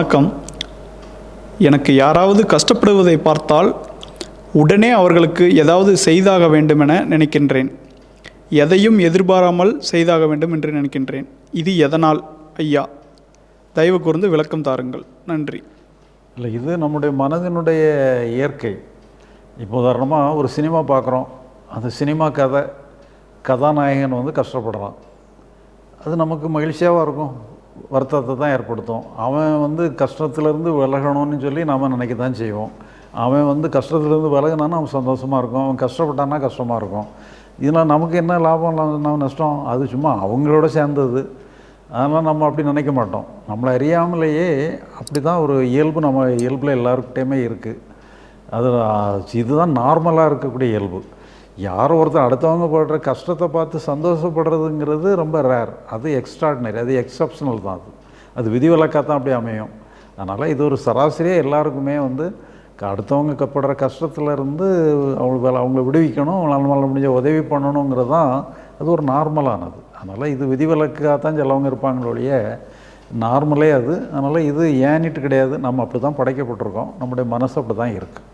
வணக்கம். எனக்கு யாராவது கஷ்டப்படுவதை பார்த்தால் உடனே அவர்களுக்கு ஏதாவது செய்தாக வேண்டுமென நினைக்கின்றேன். எதையும் எதிர்பாராமல் செய்தாக வேண்டும் என்று நினைக்கின்றேன். இது எதனால்? ஐயா தயவு கூர்ந்து விளக்கம் தாருங்கள். நன்றி. இல்லை இது நம்முடைய மனதினுடைய இயற்கை. இப்போ உதாரணமாக ஒரு சினிமா பார்க்குறோம். அந்த சினிமா கதை கதாநாயகன் வந்து கஷ்டப்படுறான். அது நமக்கு மகிழ்ச்சியாகவும் இருக்கும். வருத்தத்தை தான் ஏற்படுத்தும். அவன் வந்து கஷ்டத்துலேருந்து விலகணும்னு சொல்லி நாம் நினைக்க தான் செய்வோம். அவன் வந்து கஷ்டத்துலேருந்து விலகினான்னா அவன் சந்தோஷமாக இருக்கும். அவன் கஷ்டப்பட்டான்னா கஷ்டமாக இருக்கும். இதனால் நமக்கு என்ன லாபம் நம்ம நஷ்டம்? அது சும்மா அவங்களோட சேர்ந்தது அதனால் நம்ம அப்படி நினைக்க மாட்டோம். நம்மளை அறியாமலேயே அப்படி தான் ஒரு இயல்பு நம்ம இயல்பில் எல்லாருக்கிட்டேயுமே இருக்குது அது இதுதான் நார்மலாக இருக்கக்கூடிய இயல்பு. யார் ஒருத்தர் அடுத்தவங்க படுற கஷ்டத்தை பார்த்து சந்தோஷப்படுறதுங்கிறது ரொம்ப ரேர் அது எக்ஸ்ட்ராடினரி அது எக்ஸப்ஷனல் தான் அது. அது விதிவிலக்காக தான் அப்படி அமையும். அதனால் இது ஒரு சராசரியாக எல்லாருக்குமே வந்து அடுத்தவங்க கப்படுற கஷ்டத்துலேருந்து அவங்க அவங்களுக்கு வேலை அவங்கள விடுவிக்கணும் அவங்களால முடிஞ்ச உதவி பண்ணணுங்கிறது தான் அது ஒரு நார்மலானது. அதனால் இது விதிவிலக்காக தான் சிலவங்க இருப்பாங்களோடைய நார்மலே அது. அதனால் இது ஏனிட்டு கிடையாது. நம்ம அப்படி தான் படைக்கப்பட்டிருக்கோம். நம்முடைய மனசு அப்படி தான் இருக்குது